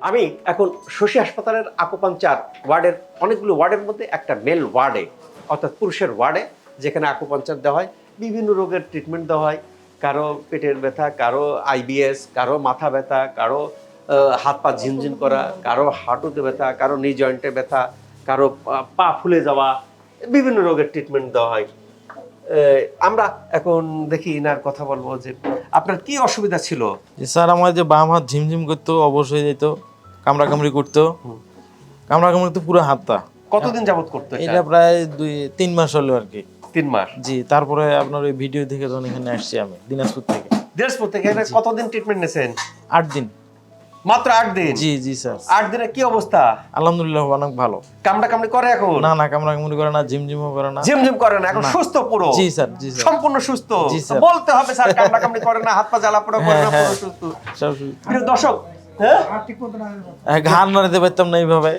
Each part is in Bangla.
আমি এখন শশী হাসপাতালের আকুপাঞ্চার ওয়ার্ডের অনেকগুলো ওয়ার্ডের মধ্যে একটা মেল ওয়ার্ডে, অর্থাৎ পুরুষের ওয়ার্ডে, যেখানে আকুপাঞ্চার দেওয়া হয়। বিভিন্ন রোগের ট্রিটমেন্ট দেওয়া হয়। কারও পেটের ব্যথা, কারও আইবিএস কারও মাথা ব্যথা, কারও হাত পা ঝিনঝিন করা, কারও হাঁটুতে ব্যথা, কারও নি জয়েন্টে ব্যথা, কারও পা- ফুলে যাওয়া, বিভিন্ন রোগের ট্রিটমেন্ট দেওয়া হয়। আমরা এখন দেখি ইনার কথা বলব যে আপনার কি অসুবিধা ছিল? স্যার, আমার যে বাম হাত ঝিমঝিম করতো, অবশ হয়ে যেত। কামড়া কামড়ি করতো। কামড়া কামড়ি তো পুরো হাতটা। কতদিন যাবত করতে এটা? প্রায় দুই তিন মাস হলো আর কি। তিন মাস? জি তারপরে আপনার ওই ভিডিও দেখে যখন এখানে আসছি আমি দিনাজপুর থেকে। দিনাজপুর থেকে কতদিন ট্রিটমেন্ট নিয়েছেন? আট দিন। মাত্র আট দিন? জি জি স্যার। আট দিনে কি অবস্থা? আলহামদুলিল্লাহ অনেক ভালো। কামড়া কামড়ি করে এখন? না না কামড়া কামড়ি করে না ঝিমঝিমও করে না। ঝিমঝিম করে না এখন সুস্থ পুরো? জি স্যার জি স্যার। সম্পূর্ণ সুস্থ? বলতে হবে স্যার কামড়া কামড়ি করে না হাত পা জ্বালা পোড়া করে না হ্যাঁ, পুরো হ্যাঁ। সুস্থ। সব প্রিয় দর্শক হ্যাঁ হ্যাঁ, ঘাড় নাড়াতে পারতাম না এইভাবে।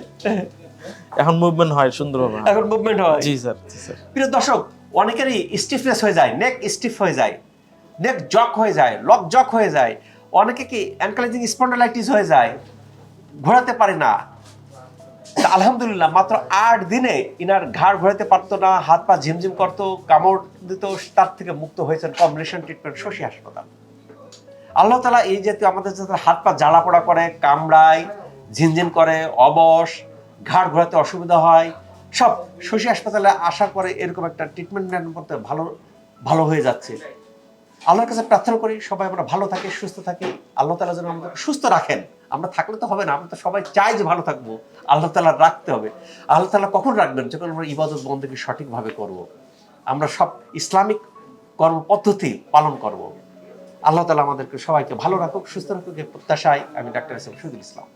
এখন মুভমেন্ট হয় সুন্দরভাবে। এখন মুভমেন্ট হয়। জি স্যার জি স্যার। প্রিয় দর্শক অনেকেরই স্টিফনেস হয়ে যায় নেক স্টিফ হয়ে যায় নেক জক হয়ে যায় লক জক হয়ে যায়। অনেকে কি অ্যানকালাইজিং স্পন্ডালাইটিস হয়ে যায় ঘোরাতে পারে না। আলহামদুলিল্লাহ মাত্র আট দিনে ইনার ঘাড় ঘোরাতে পারতো না হাত পা ঝিমঝিম করতো কামড় দিত তার থেকে মুক্ত হয়েছেন কম্বিনেশন ট্রিটমেন্ট শশী হাসপাতাল। আল্লাহ তালা এই জাতীয় আমাদের যাতে হাত পা জ্বালা পোড়া করে, কামড়ায়, ঝিনঝিন করে, অবশ, ঘাড় ঘোরাতে অসুবিধা হয়, সব শশী হাসপাতালে আসার পরে এরকম একটা ট্রিটমেন্ট নেওয়ার মধ্যে ভালো ভালো হয়ে যাচ্ছে আল্লাহর কাছে প্রার্থনা করি, সবাই আমরা ভালো থাকি, সুস্থ থাকি, আল্লাহ তালা যেন আমাদের সুস্থ রাখেন আমরা থাকলে তো হবে না, আমরা তো সবাই চাই যে ভালো থাকব, আল্লাহ তালা রাখতে হবে আল্লাহ তালা কখন রাখবেন যখন আমরা ইবাদত বন্দীকে সঠিকভাবে করব। আমরা সব ইসলামিক কর্মপদ্ধতি পালন করব। আল্লাহ তালা আমাদেরকে সবাইকে ভালো রাখুক সুস্থ রাখুক প্রত্যাশায় আমি ডাক্তার শহীদুল ইসলাম।